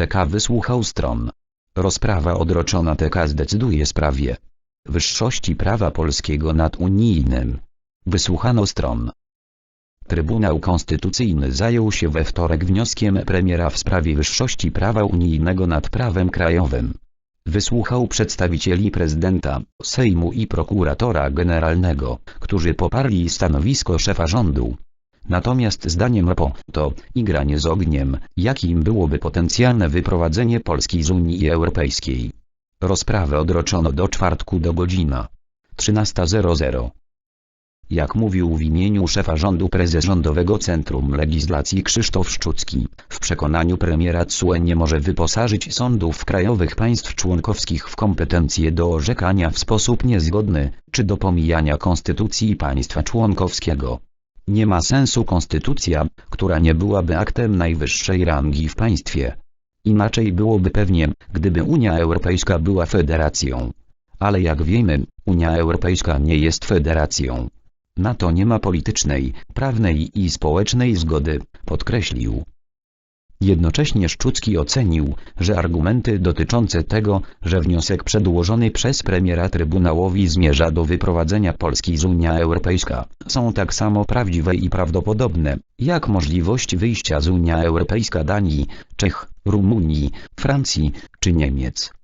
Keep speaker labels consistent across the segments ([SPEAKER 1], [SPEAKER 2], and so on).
[SPEAKER 1] TK wysłuchał stron. Rozprawa odroczona TK zdecyduje sprawie wyższości prawa polskiego nad unijnym. Wysłuchano stron. Trybunał Konstytucyjny zajął się we wtorek wnioskiem premiera w sprawie wyższości prawa unijnego nad prawem krajowym. Wysłuchał przedstawicieli prezydenta, Sejmu i prokuratora generalnego, którzy poparli stanowisko szefa rządu. Natomiast zdaniem RPO, to igranie z ogniem, jakim byłoby potencjalne wyprowadzenie Polski z Unii Europejskiej. Rozprawę odroczono do czwartku do godzina 13.00. Jak mówił w imieniu szefa rządu prezes Rządowego Centrum Legislacji Krzysztof Szczucki, w przekonaniu premiera CUE nie może wyposażyć sądów krajowych państw członkowskich w kompetencje do orzekania w sposób niezgodny, czy do pomijania konstytucji państwa członkowskiego. Nie ma sensu konstytucja, która nie byłaby aktem najwyższej rangi w państwie. Inaczej byłoby pewnie, gdyby Unia Europejska była federacją. Ale jak wiemy, Unia Europejska nie jest federacją. Na to nie ma politycznej, prawnej i społecznej zgody, podkreślił. Jednocześnie Szczucki ocenił, że argumenty dotyczące tego, że wniosek przedłożony przez premiera Trybunałowi zmierza do wyprowadzenia Polski z Unia Europejska, są tak samo prawdziwe i prawdopodobne, jak możliwość wyjścia z Unia Europejska Danii, Czech, Rumunii, Francji czy Niemiec.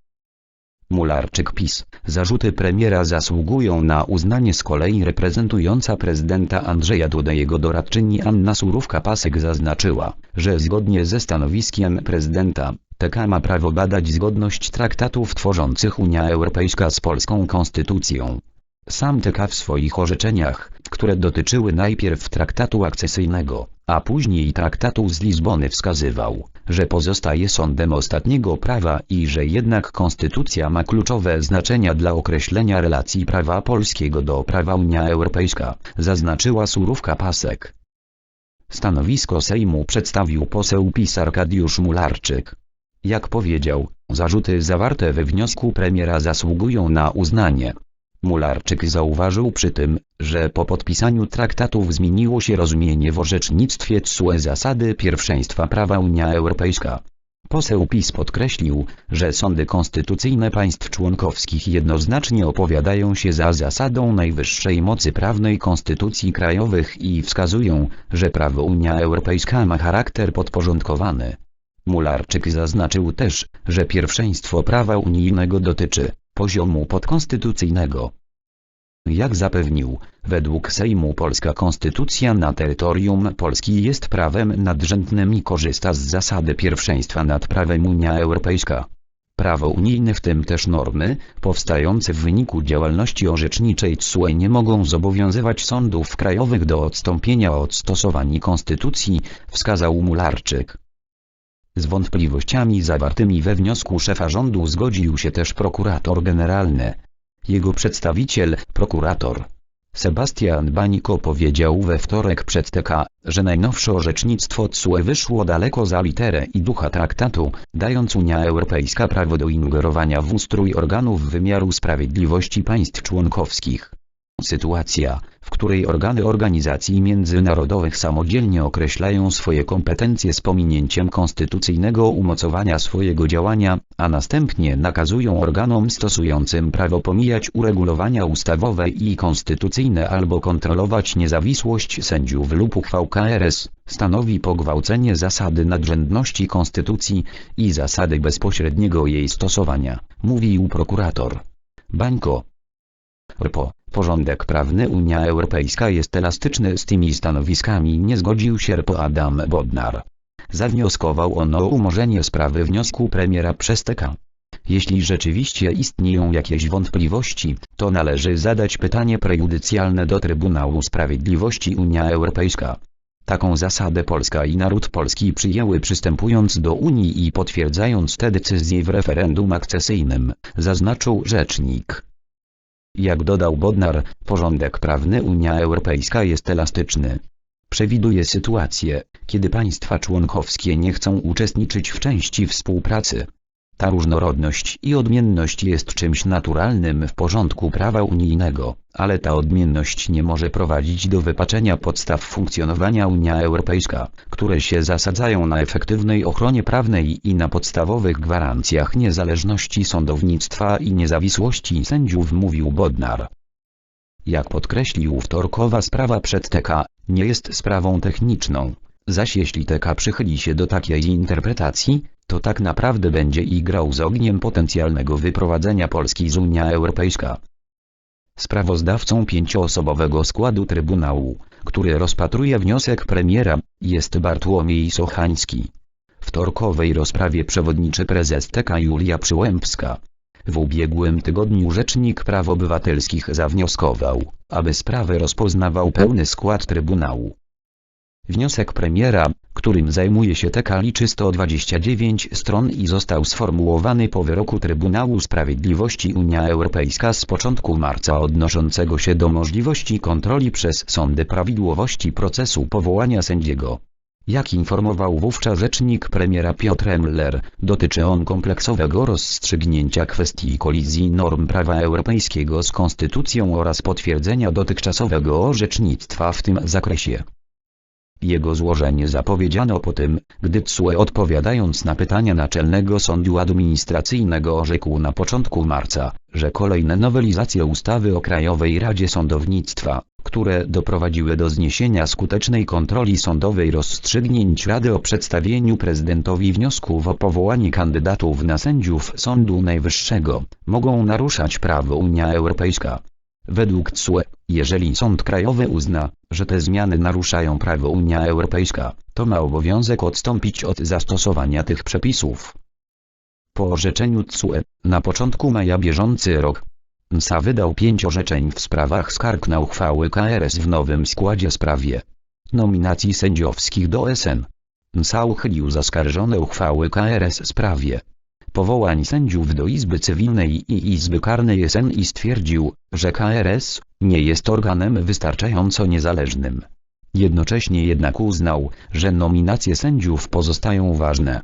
[SPEAKER 1] Mularczyk PiS. Zarzuty premiera zasługują na uznanie z kolei reprezentująca prezydenta Andrzeja Dudę jego doradczyni Anna Surówka-Pasek zaznaczyła, że zgodnie ze stanowiskiem prezydenta, TK ma prawo badać zgodność traktatów tworzących Unia Europejska z polską konstytucją. Sam TK w swoich orzeczeniach, które dotyczyły najpierw traktatu akcesyjnego, a później traktatu z Lizbony wskazywał, że pozostaje sądem ostatniego prawa i że jednak konstytucja ma kluczowe znaczenia dla określenia relacji prawa polskiego do prawa Unia Europejska, zaznaczyła Surówka Pasek. Stanowisko Sejmu przedstawił poseł PiS Arkadiusz Mularczyk. Jak powiedział, zarzuty zawarte we wniosku premiera zasługują na uznanie. Mularczyk zauważył przy tym, że po podpisaniu traktatów zmieniło się rozumienie w orzecznictwie TSUE zasady pierwszeństwa prawa Unia Europejska. Poseł PiS podkreślił, że sądy konstytucyjne państw członkowskich jednoznacznie opowiadają się za zasadą najwyższej mocy prawnej konstytucji krajowych i wskazują, że prawo Unia Europejska ma charakter podporządkowany. Mularczyk zaznaczył też, że pierwszeństwo prawa unijnego dotyczy poziomu podkonstytucyjnego. Jak zapewnił, według Sejmu polska konstytucja na terytorium Polski jest prawem nadrzędnym i korzysta z zasady pierwszeństwa nad prawem Unia Europejska. Prawo unijne w tym też normy, powstające w wyniku działalności orzeczniczej TSUE nie mogą zobowiązywać sądów krajowych do odstąpienia od stosowania konstytucji, wskazał Mularczyk. Z wątpliwościami zawartymi we wniosku szefa rządu zgodził się też prokurator generalny. Jego przedstawiciel, prokurator Sebastian Bańko powiedział we wtorek przed TK, że najnowsze orzecznictwo TSUE wyszło daleko za literę i ducha traktatu, dając Unia Europejska prawo do ingerowania w ustrój organów wymiaru sprawiedliwości państw członkowskich. Sytuacja, w której organy organizacji międzynarodowych samodzielnie określają swoje kompetencje z pominięciem konstytucyjnego umocowania swojego działania, a następnie nakazują organom stosującym prawo pomijać uregulowania ustawowe i konstytucyjne albo kontrolować niezawisłość sędziów lub uchwał KRS, stanowi pogwałcenie zasady nadrzędności konstytucji i zasady bezpośredniego jej stosowania, mówił prokurator. Bańko. RPO. Porządek prawny Unia Europejska jest elastyczny z tymi stanowiskami nie zgodził się RPO Adam Bodnar. Zawnioskował on o umorzenie sprawy wniosku premiera przez TK. Jeśli rzeczywiście istnieją jakieś wątpliwości, to należy zadać pytanie prejudycjalne do Trybunału Sprawiedliwości Unia Europejska. Taką zasadę Polska i naród polski przyjęły przystępując do Unii i potwierdzając te decyzje w referendum akcesyjnym, zaznaczył rzecznik. Jak dodał Bodnar, porządek prawny Unia Europejska jest elastyczny. Przewiduje sytuacje, kiedy państwa członkowskie nie chcą uczestniczyć w części współpracy. Ta różnorodność i odmienność jest czymś naturalnym w porządku prawa unijnego, ale ta odmienność nie może prowadzić do wypaczenia podstaw funkcjonowania Unia Europejska, które się zasadzają na efektywnej ochronie prawnej i na podstawowych gwarancjach niezależności sądownictwa i niezawisłości sędziów mówił Bodnar. Jak podkreślił wtorkowa sprawa przed TK, nie jest sprawą techniczną, zaś jeśli TK przychyli się do takiej interpretacji, to tak naprawdę będzie igrał z ogniem potencjalnego wyprowadzenia Polski z Unia Europejska. Sprawozdawcą pięcioosobowego składu Trybunału, który rozpatruje wniosek premiera, jest Bartłomiej Sochański. W torkowej rozprawie przewodniczy prezes TK Julia Przyłębska. W ubiegłym tygodniu Rzecznik Praw Obywatelskich zawnioskował, aby sprawę rozpoznawał pełny skład Trybunału. Wniosek premiera, którym zajmuje się TK liczy 129 stron i został sformułowany po wyroku Trybunału Sprawiedliwości Unia Europejska z początku marca odnoszącego się do możliwości kontroli przez sądy prawidłowości procesu powołania sędziego. Jak informował wówczas rzecznik premiera Piotr Emler, dotyczy on kompleksowego rozstrzygnięcia kwestii kolizji norm prawa europejskiego z konstytucją oraz potwierdzenia dotychczasowego orzecznictwa w tym zakresie. Jego złożenie zapowiedziano po tym, gdy TSUE odpowiadając na pytania Naczelnego Sądu Administracyjnego orzekł na początku marca, że kolejne nowelizacje ustawy o Krajowej Radzie Sądownictwa, które doprowadziły do zniesienia skutecznej kontroli sądowej rozstrzygnięć Rady o przedstawieniu prezydentowi wniosków o powołanie kandydatów na sędziów Sądu Najwyższego, mogą naruszać prawo Unia Europejska. Według TSUE, jeżeli Sąd Krajowy uzna, że te zmiany naruszają prawo Unia Europejska, to ma obowiązek odstąpić od zastosowania tych przepisów. Po orzeczeniu TSUE, na początku maja bieżący rok, NSA wydał pięć orzeczeń w sprawach skarg na uchwały KRS w nowym składzie sprawie nominacji sędziowskich do SN. NSA uchylił zaskarżone uchwały KRS sprawie powołań sędziów do Izby Cywilnej i Izby Karnej SN i stwierdził, że KRS nie jest organem wystarczająco niezależnym. Jednocześnie jednak uznał, że nominacje sędziów pozostają ważne.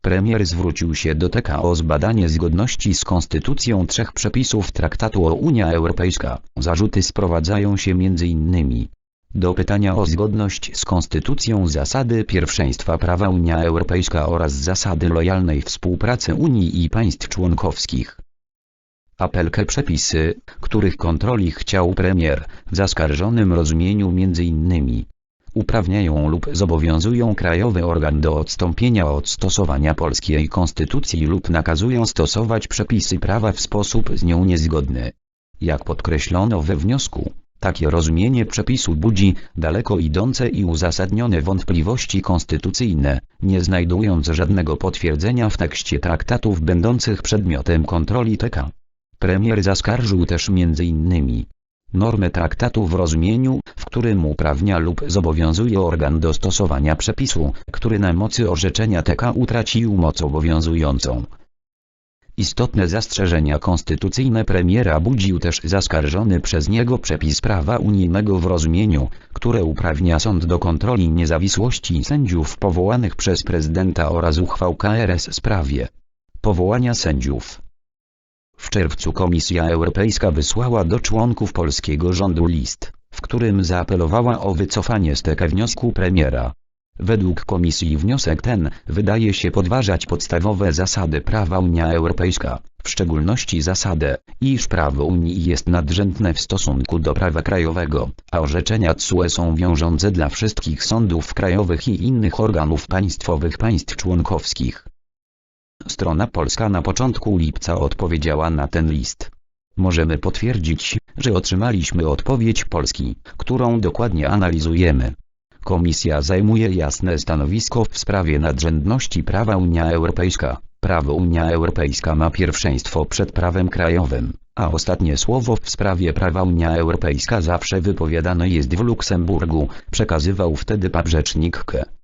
[SPEAKER 1] Premier zwrócił się do TK o zbadanie zgodności z konstytucją trzech przepisów Traktatu o Unia Europejska. Zarzuty sprowadzają się m.in. do pytania o zgodność z konstytucją zasady pierwszeństwa prawa Unia Europejska oraz zasady lojalnej współpracy Unii i państw członkowskich. Apelkę przepisy, których kontroli chciał premier, w zaskarżonym rozumieniu m.in. uprawniają lub zobowiązują krajowy organ do odstąpienia od stosowania polskiej konstytucji lub nakazują stosować przepisy prawa w sposób z nią niezgodny. Jak podkreślono we wniosku, takie rozumienie przepisu budzi daleko idące i uzasadnione wątpliwości konstytucyjne, nie znajdując żadnego potwierdzenia w tekście traktatów będących przedmiotem kontroli TK. Premier zaskarżył też m.in. normę traktatu w rozumieniu, w którym uprawnia lub zobowiązuje organ do stosowania przepisu, który na mocy orzeczenia TK utracił moc obowiązującą. Istotne zastrzeżenia konstytucyjne premiera budził też zaskarżony przez niego przepis prawa unijnego w rozumieniu, które uprawnia sąd do kontroli niezawisłości sędziów powołanych przez prezydenta oraz uchwał KRS sprawie powołania sędziów. W czerwcu Komisja Europejska wysłała do członków polskiego rządu list, w którym zaapelowała o wycofanie z TK wniosku premiera. Według Komisji wniosek ten wydaje się podważać podstawowe zasady prawa Unia Europejska, w szczególności zasadę, iż prawo Unii jest nadrzędne w stosunku do prawa krajowego, a orzeczenia TSUE są wiążące dla wszystkich sądów krajowych i innych organów państwowych państw członkowskich. Strona polska na początku lipca odpowiedziała na ten list. Możemy potwierdzić, że otrzymaliśmy odpowiedź Polski, którą dokładnie analizujemy. Komisja zajmuje jasne stanowisko w sprawie nadrzędności prawa Unia Europejska. Prawo Unia Europejska ma pierwszeństwo przed prawem krajowym, a ostatnie słowo w sprawie prawa Unia Europejska zawsze wypowiadane jest w Luksemburgu, przekazywał wtedy rzecznik K.